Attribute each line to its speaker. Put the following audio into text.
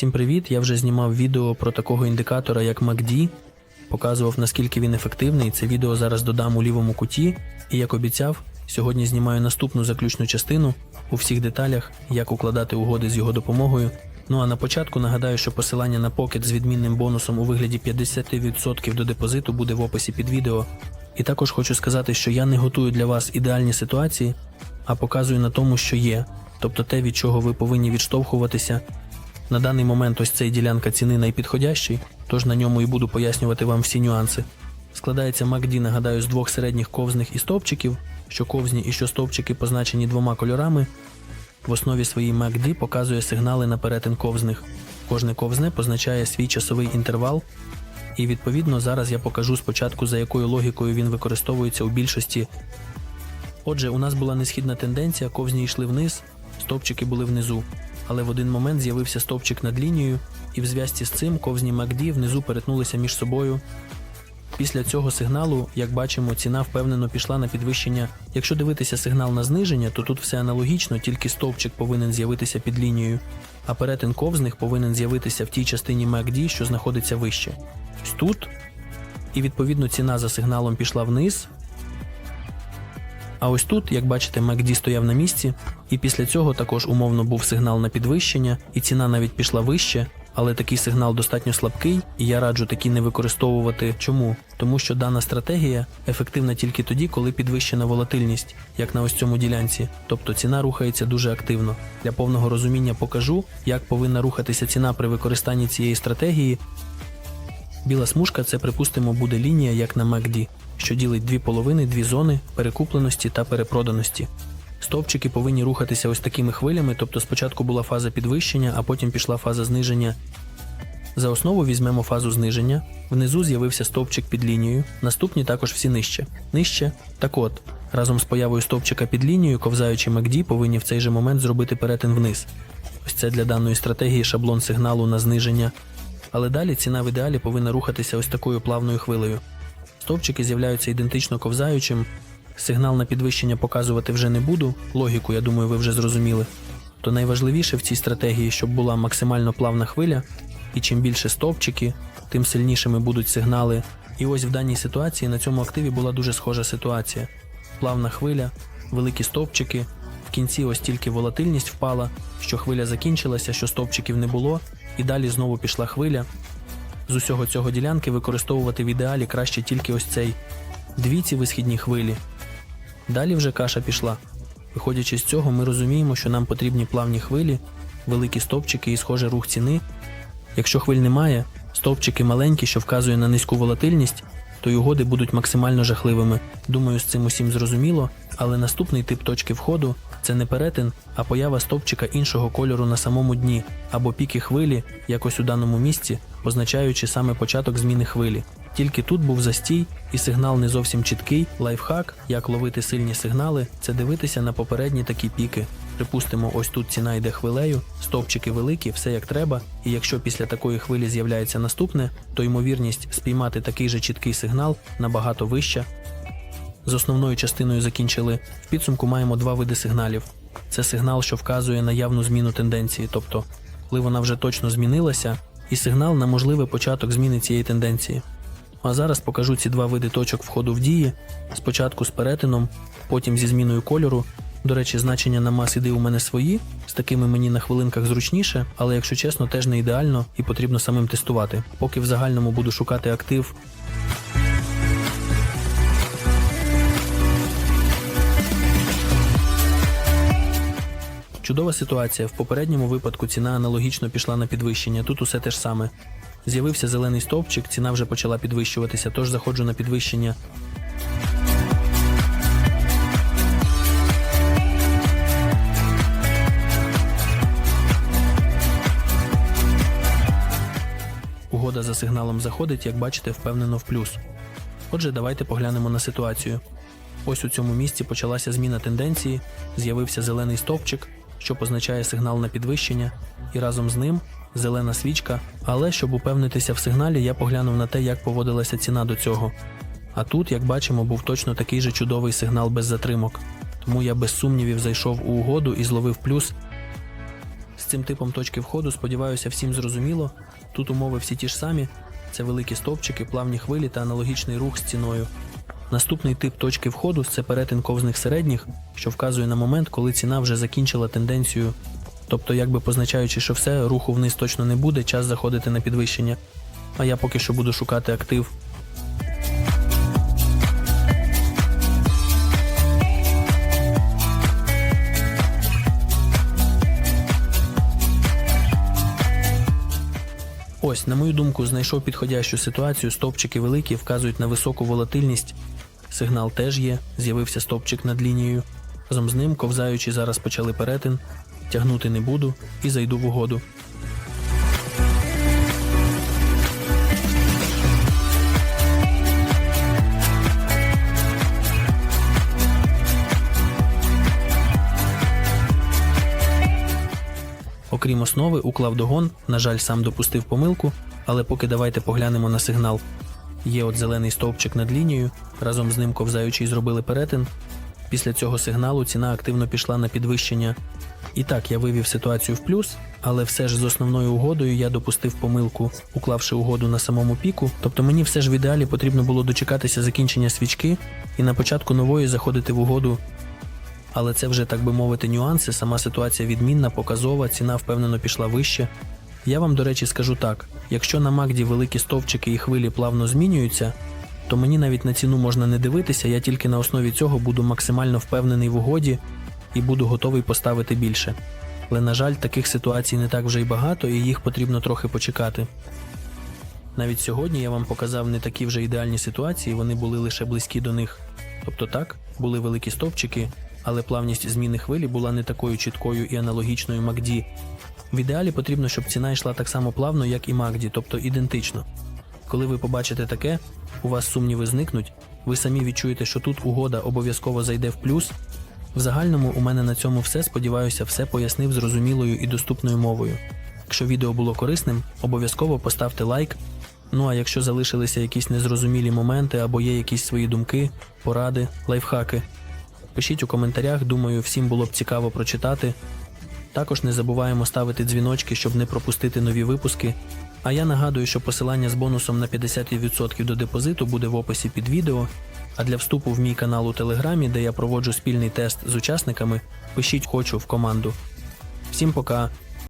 Speaker 1: Всім привіт! Я вже знімав відео про такого індикатора, як MACD. Показував наскільки він ефективний. Це відео зараз додам у лівому куті. І як обіцяв, сьогодні знімаю наступну заключну частину у всіх деталях, як укладати угоди з його допомогою. Ну а на початку нагадаю, що посилання на покет з відмінним бонусом у вигляді 50% до депозиту буде в описі під відео. І також хочу сказати, що я не готую для вас ідеальні ситуації, а показую на тому, що є, тобто те, від чого ви повинні відштовхуватися. На даний момент ось цей ділянка ціни найпідходящий, тож на ньому і буду пояснювати вам всі нюанси. Складається MACD, нагадаю, з двох середніх ковзних і стовпчиків, що ковзні і що стовпчики позначені двома кольорами. В основі своїй MACD показує сигнали на перетин ковзних. Кожне ковзне позначає свій часовий інтервал, і відповідно зараз я покажу спочатку, за якою логікою він використовується у більшості. Отже, у нас була несхідна тенденція, ковзні йшли вниз, стовпчики були внизу. Але в один момент з'явився стовпчик над лінією, і в зв'язці з цим ковзні MACD внизу перетнулися між собою. Після цього сигналу, як бачимо, ціна впевнено пішла на підвищення. Якщо дивитися сигнал на зниження, то тут все аналогічно, тільки стовпчик повинен з'явитися під лінією, а перетин ковзних повинен з'явитися в тій частині MACD, що знаходиться вище. Тут. І відповідно ціна за сигналом пішла вниз. А ось тут, як бачите, MACD стояв на місці, і після цього також умовно був сигнал на підвищення, і ціна навіть пішла вище. Але такий сигнал достатньо слабкий, і я раджу такі не використовувати. Чому? Тому що дана стратегія ефективна тільки тоді, коли підвищена волатильність, як на ось цьому ділянці. Тобто ціна рухається дуже активно. Для повного розуміння покажу, як повинна рухатися ціна при використанні цієї стратегії. Біла смужка це, припустимо, буде лінія, як на MACD, що ділить дві половини, дві зони перекупленості та перепроданості. Стовпчики повинні рухатися ось такими хвилями, тобто спочатку була фаза підвищення, а потім пішла фаза зниження. За основу візьмемо фазу зниження. Внизу з'явився стовпчик під лінією, наступні також всі нижче. Нижче. Так от, разом з появою стовпчика під лінією, ковзаючи MACD повинні в цей же момент зробити перетин вниз. Ось це для даної стратегії шаблон сигналу на зниження. Але далі ціна в ідеалі повинна рухатися ось такою плавною хвилею. Стовпчики з'являються ідентично ковзаючим. Сигнал на підвищення показувати вже не буду. Логіку, я думаю, ви вже зрозуміли. То найважливіше в цій стратегії, щоб була максимально плавна хвиля, і чим більше стовпчики, тим сильнішими будуть сигнали. І ось в даній ситуації на цьому активі була дуже схожа ситуація: плавна хвиля, великі стовпчики. В кінці ось тільки волатильність впала, що хвиля закінчилася, що стовпчиків не було, і далі знову пішла хвиля. З усього цього ділянки використовувати в ідеалі краще тільки ось цей дві ці висхідні хвилі. Далі вже каша пішла. Виходячи з цього, ми розуміємо, що нам потрібні плавні хвилі, великі стовпчики і схожий рух ціни. Якщо хвиль немає, стовпчики маленькі, що вказує на низьку волатильність, то й угоди будуть максимально жахливими. Думаю, з цим усім зрозуміло, але наступний тип точки входу це не перетин, а поява стовпчика іншого кольору на самому дні або піки хвилі, якось у даному місці, позначаючи саме початок зміни хвилі. Тільки тут був застій, і сигнал не зовсім чіткий. Лайфхак, як ловити сильні сигнали, це дивитися на попередні такі піки. Припустимо, ось тут ціна йде хвилею, стовпчики великі, все як треба. І якщо після такої хвилі з'являється наступне, то ймовірність спіймати такий же чіткий сигнал набагато вища. З основною частиною закінчили. В підсумку маємо два види сигналів. Це сигнал, що вказує на явну зміну тенденції, тобто, коли вона вже точно змінилася, і сигнал на можливий початок зміни цієї тенденції. А зараз покажу ці два види точок входу в дії. Спочатку з перетином, потім зі зміною кольору. До речі, значення на мас іди у мене свої, з такими мені на хвилинках зручніше, але якщо чесно, теж не ідеально і потрібно самим тестувати. Поки в загальному буду шукати актив. Чудова ситуація. В попередньому випадку ціна аналогічно пішла на підвищення. Тут усе те ж саме. З'явився зелений стовпчик, ціна вже почала підвищуватися, тож заходжу на підвищення. Угода за сигналом заходить, як бачите, впевнено в плюс. Отже, давайте поглянемо на ситуацію. Ось у цьому місці почалася зміна тенденції, з'явився зелений стовпчик, що позначає сигнал на підвищення, і разом з ним зелена свічка. Але щоб упевнитися в сигналі, я поглянув на те, як поводилася ціна до цього. А тут, як бачимо, був точно такий же чудовий сигнал без затримок. Тому я без сумнівів зайшов у угоду і зловив плюс. З цим типом точки входу, сподіваюся, всім зрозуміло. Тут умови всі ті ж самі: це великі стовпчики, плавні хвилі та аналогічний рух з ціною. Наступний тип точки входу це перетин ковзних середніх, що вказує на момент, коли ціна вже закінчила тенденцію, тобто, якби позначаючи, що все, руху вниз точно не буде, час заходити на підвищення. А я поки що буду шукати актив. Ось, на мою думку, знайшов підходящу ситуацію. стопчики великі вказують на високу волатильність. Сигнал теж є, з'явився стопчик над лінією. Разом з ним, ковзаючи, зараз почали перетин. Тягнути не буду і зайду в угоду. Окрім основи, уклав догон, на жаль, сам допустив помилку, але поки давайте поглянемо на сигнал. Є от зелений стовпчик над лінією, разом з ним ковзаючий зробили перетин. Після цього сигналу ціна активно пішла на підвищення. І так, я вивів ситуацію в плюс, але все ж з основною угодою я допустив помилку, уклавши угоду на самому піку. Тобто мені все ж в ідеалі потрібно було дочекатися закінчення свічки і на початку нової заходити в угоду але це вже так би мовити нюанси. Сама ситуація відмінна, показова, ціна впевнено пішла вище. Я вам, до речі, скажу так: якщо на Магді великі стовпчики і хвилі плавно змінюються, то мені навіть на ціну можна не дивитися, я тільки на основі цього буду максимально впевнений в угоді і буду готовий поставити більше. Але, на жаль, таких ситуацій не так вже й багато, і їх потрібно трохи почекати. Навіть сьогодні я вам показав не такі вже ідеальні ситуації, вони були лише близькі до них. Тобто так, були великі стовпчики, але плавність зміни хвилі була не такою чіткою і аналогічною Макді. В ідеалі потрібно, щоб ціна йшла так само плавно, як і Макді, тобто ідентично. Коли ви побачите таке, у вас сумніви зникнуть, ви самі відчуєте, що тут угода обов'язково зайде в плюс. В загальному у мене на цьому все. Сподіваюся, все пояснив зрозумілою і доступною мовою. Якщо відео було корисним, обов'язково поставте лайк. Ну а якщо залишилися якісь незрозумілі моменти або є якісь свої думки, поради, лайфхаки, пишіть у коментарях, думаю, всім було б цікаво прочитати. Також не забуваємо ставити дзвіночки, щоб не пропустити нові випуски. А я нагадую, що посилання з бонусом на 50% до депозиту буде в описі під відео. А для вступу в мій канал у Телеграмі, де я проводжу спільний тест з учасниками, пишіть хочу в команду. Всім пока!